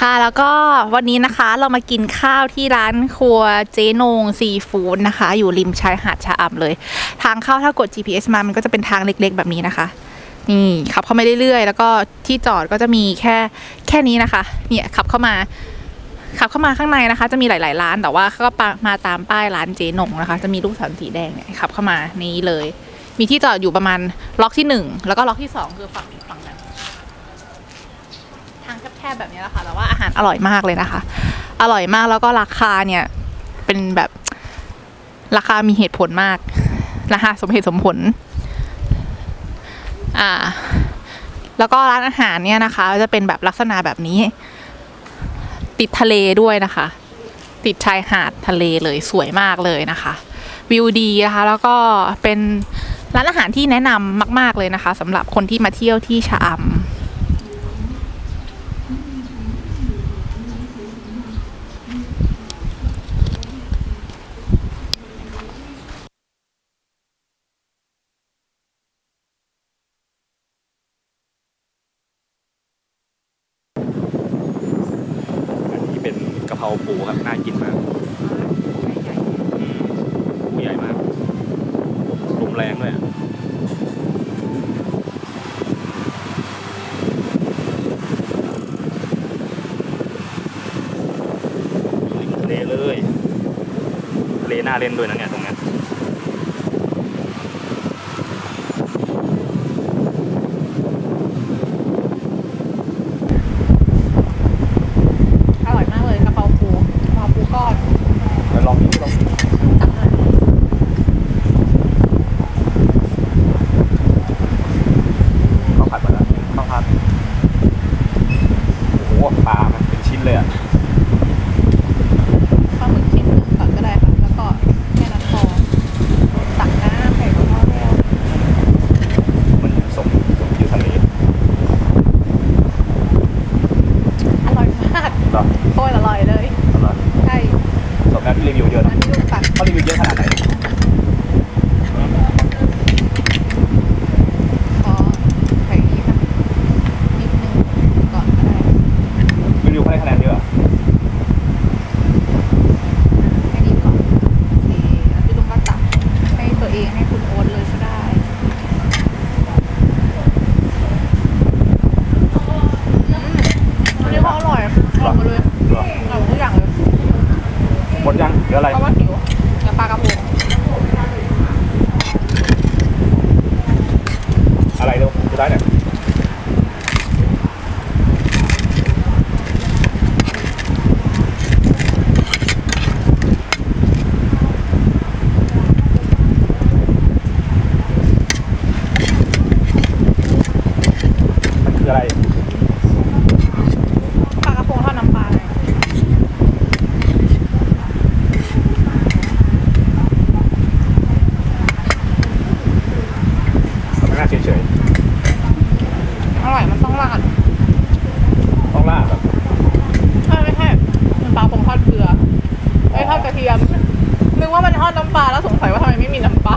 ค่ะแล้วก็วันนี้นะคะเรามากินข้าวที่ร้านครัวเจนงซีฟู้ดนะคะ อยู่ริมชายหาดชะอำเลย ทางเข้าถ้ากด GPS มามันก็จะเป็นทางเล็กๆ แบบนี้นะคะ นี่ขับเข้ามาเรื่อยๆ แล้วก็ที่จอดก็จะมีแค่แค่นี้นะคะเนี่ยขับเข้ามาขับเข้ามาข้างในนะคะ จะมีหลาย ๆ ร้านแต่ว่าก็มาตามป้ายร้านเจนงนะคะ จะมีลูกศรสีแดงเนี่ยขับเข้ามานี้เลย มีที่จอดอยู่ประมาณล็อกที่หนึ่งแล้วก็ล็อกที่สองคือฝั่งฝั่งนั้นางแคบๆแบบนี้แหละค่ะแต่ว่าอาหารอร่อยมากเลยนะคะ อร่อยมากแล้วก็ราคาเนี่ยเป็นแบบราคามีเหตุผลมากราคาสมเหตุสมผล อ่า แล้วก็ร้านอาหารเนี่ยนะคะ จะเป็นแบบลักษณะแบบนี้ ติดทะเลด้วยนะคะ ติดชายหาดทะเลเลยสวยมากเลยนะคะ วิวดีนะคะ แล้วก็เป็นร้านอาหารที่แนะนำมาก ๆเลยนะคะสำหรับคนที่มาเที่ยวที่ชะอำ เพราปูครับน่ากินมากปูใหญ่มากลมแรงด้วยอะริมทะเลเลยทะเลน่าเล่นด้วยนะเนี่ยตรงนี้ย อร่อยมากเลยกะเพราปูกะเพราปูก้อน เดี๋ยวลองนี่ลองนี่ ตักหน่อย ข้าวผัดมาแล้วข้าวผัดโอ้โหปลา มันเป็นชิ้นเลยอะ ปลาหมึกชิ้นหนึ่งก่อนก็ได้ค่ะ แล้วก็แค่นั้นพอตักน้ำใส่กระเพราแล้ว มันสมสมอยู่ทะเล อร่อยมาก เหรอ โคตรอร่อยเลย เหรอ ใช่ สมแล้วที่รีวิวเยอะ ร้า นะ นที่ลูกตัก เขารีวิวเยอะขนาดไหน ขอใส่นี้ค่ะนิดนึงก่อนก็ได้ รีวิวเขาได้คะแนนเยอะอะ ให้ดีก่อนโอเคแล้วพี่ลุงก็ตักให้ตัวเองให้คุณโอ๊ตเลยก็ได้อืมอันนี้ก็อร่อยอร่อยหมดเลย เหรอ อร่อยทุกอย่างเลย หม ระเทียมนึกว่ามันทอดน้ำปลาแล้วสงสัยว่าทำไมไม่มีน้ำปลา